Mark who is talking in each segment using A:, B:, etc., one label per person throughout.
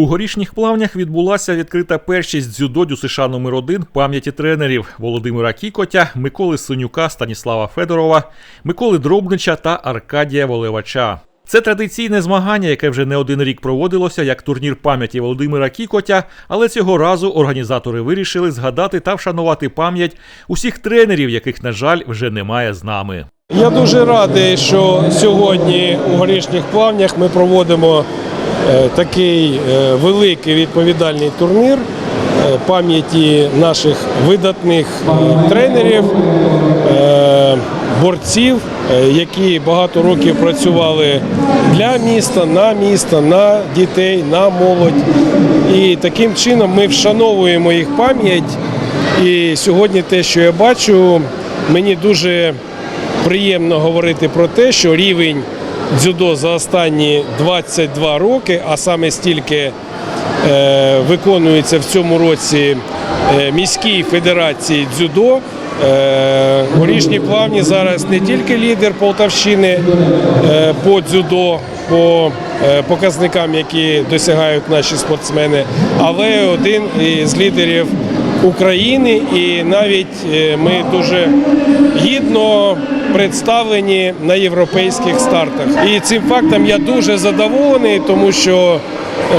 A: У горішніх плавнях відбулася відкрита першість дзюдо ДЮСШ США номер 1 пам'яті тренерів Володимира Кікотя, Миколи Синюка, Станіслава Федорова, Миколи Дробнича та Аркадія Волевача. Це традиційне змагання, яке вже не один рік проводилося як турнір пам'яті Володимира Кікотя, але цього разу організатори вирішили згадати та вшанувати пам'ять усіх тренерів, яких, на жаль, вже немає з нами.
B: Я дуже радий, що сьогодні у горішніх плавнях ми проводимо такий е, великий відповідальний турнір е, пам'яті наших видатних е, тренерів, е, борців, е, які багато років працювали для міста, на місто, на дітей, на молодь. І таким чином ми вшановуємо їх пам'ять. І сьогодні те, що я бачу, мені дуже приємно говорити про те, що рівень дзюдо за останні 22 роки, а саме стільки е, виконується в цьому році е, міській федерації дзюдо. Е, Горішні плавні зараз не тільки лідер Полтавщини по дзюдо, по показникам, які досягають наші спортсмени, але один із лідерів України, і навіть е, ми дуже гідно представлені на європейських стартах. І цим фактом я дуже задоволений, тому що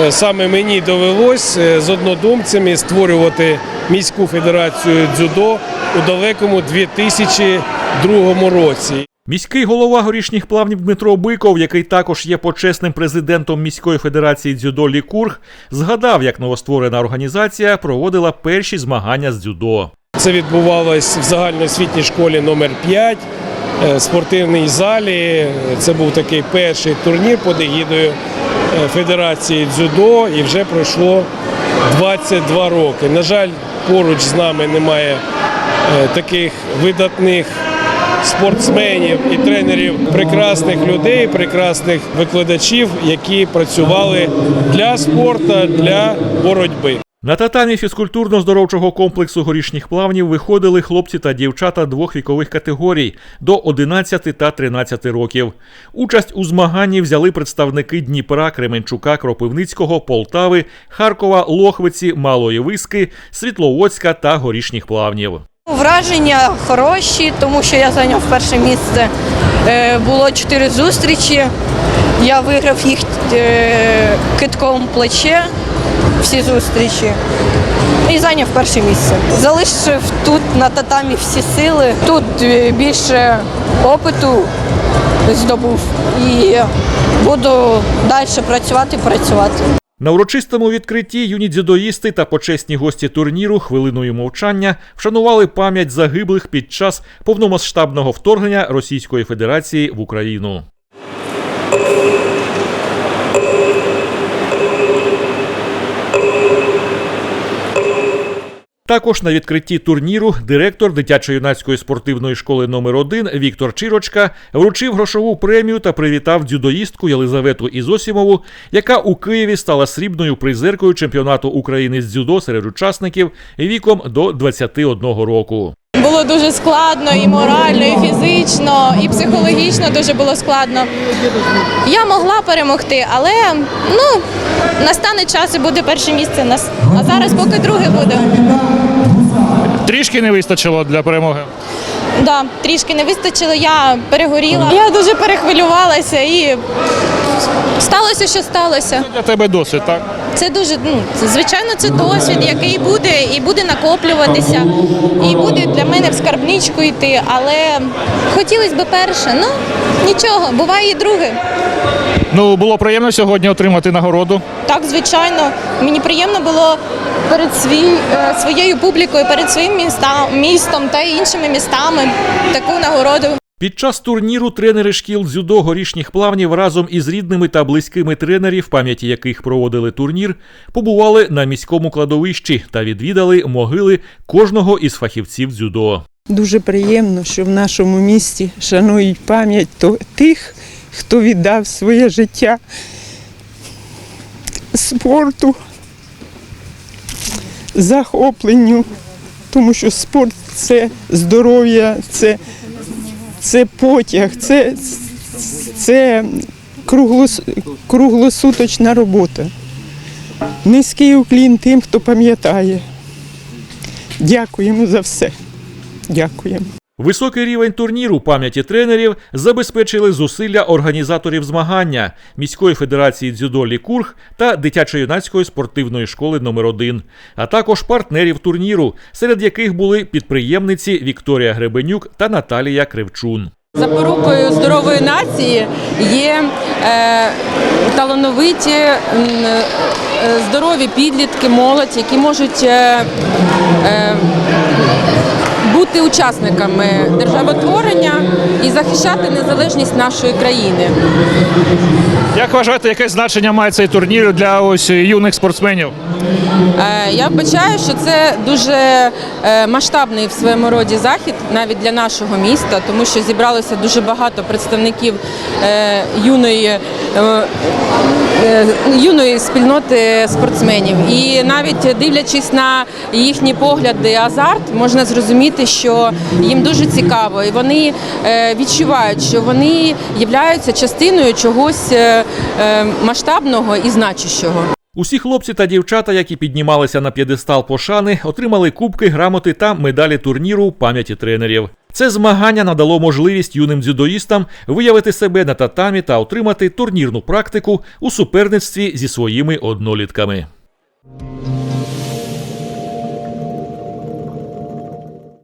B: е, саме мені довелось е, з однодумцями створювати міську федерацію дзюдо у далекому 2002 році.
A: Міський голова горішніх плавнів Дмитро Биков, який також є почесним президентом міської федерації дзюдо Лікург, згадав, як новостворена організація проводила перші змагання з дзюдо.
B: Це відбувалось в загальноосвітній школі номер 5 е, спортивній залі. Це був такий перший турнір під егідою е, Федерації дзюдо і вже пройшло 22 роки. На жаль, поруч з нами немає е, таких видатних спортсменів і тренерів, прекрасних людей, прекрасних викладачів, які працювали для спорту, для боротьби.
A: На татамі фізкультурно-здоровчого комплексу горішніх плавнів виходили хлопці та дівчата двох вікових категорій до 11 та 13 років. Участь у змаганні взяли представники Дніпра, Кременчука, Кропивницького, Полтави, Харкова, Лохвиці, Малої Виски, Світловодська та горішніх плавнів.
C: Враження хороші, тому що я зайняв перше місце. Е, Було чотири зустрічі. Я виграв їх е, китком плече, всі зустрічі. І зайняв перше місце. Залишив тут на татамі всі сили. Тут е, більше опиту здобув і буду далі працювати, працювати.
A: На урочистому відкритті юні дзюдоїсти та почесні гості турніру хвилиною мовчання вшанували пам'ять загиблих під час повномасштабного вторгнення Російської Федерації в Україну. Також на відкритті турніру директор дитячо-юнацької спортивної школи номер 1 Віктор Чирочка вручив грошову премію та привітав дзюдоїстку Єлизавету Ізосімову, яка у Києві стала срібною призеркою чемпіонату України з дзюдо серед учасників віком до 21 року.
D: Було дуже складно і морально, і фізично, і психологічно дуже було складно. Я могла перемогти, але ну, настане час і буде перше місце. Нас. А зараз поки друге буде.
E: Трішки не вистачило для перемоги.
D: Да, трішки не вистачило, я перегоріла. Я дуже перехвилювалася і сталося, що сталося.
E: Для тебе досвід, так?
D: Це дуже, ну, звичайно, це досвід, який буде і буде накоплюватися, і буде для мене в скарбничку йти. Але хотілося б перше. Ну нічого, буває і друге.
E: Ну, було приємно сьогодні отримати нагороду.
D: Так, звичайно, мені приємно було перед свій, е, своєю публікою, перед своїм міста, містом та іншими містами таку нагороду.
A: Під час турніру тренери шкіл дзюдо горішніх плавнів разом із рідними та близькими тренерів, пам'яті яких проводили турнір, побували на міському кладовищі та відвідали могили кожного із фахівців дзюдо.
F: Дуже приємно, що в нашому місті шанують пам'ять тих, хто віддав своє життя спорту, захопленню, тому що спорт це здоров'я, це, це потяг, це, це круглос, круглосуточна робота. Низький уклін тим, хто пам'ятає. Дякуємо за все. Дякуємо.
A: Високий рівень турніру пам'яті тренерів забезпечили зусилля організаторів змагання міської федерації дзюдо Лікург та дитячо-юнацької спортивної школи номер 1 а також партнерів турніру, серед яких були підприємниці Вікторія Гребенюк та Наталія Кривчун.
G: Запорукою здорової нації є е, талановиті, е, здорові підлітки, молодь, які можуть е, е, бути учасниками державотворення і захищати незалежність нашої країни.
E: Як вважаєте, яке значення має цей турнір для ось юних спортсменів?
G: Е, Я вбачаю, що це дуже е, масштабний в своєму роді захід навіть для нашого міста, тому що зібралося дуже багато представників е, юної, юної спільноти спортсменів. І навіть дивлячись на їхні погляди, азарт, можна зрозуміти, що їм дуже цікаво, і вони е, відчувають, що вони являються частиною чогось е, е, масштабного і значущого.
A: Усі хлопці та дівчата, які піднімалися на п'єдестал пошани, отримали кубки, грамоти та медалі турніру пам'яті тренерів. Це змагання надало можливість юним дзюдоїстам виявити себе на татамі та отримати турнірну практику у суперництві зі своїми однолітками.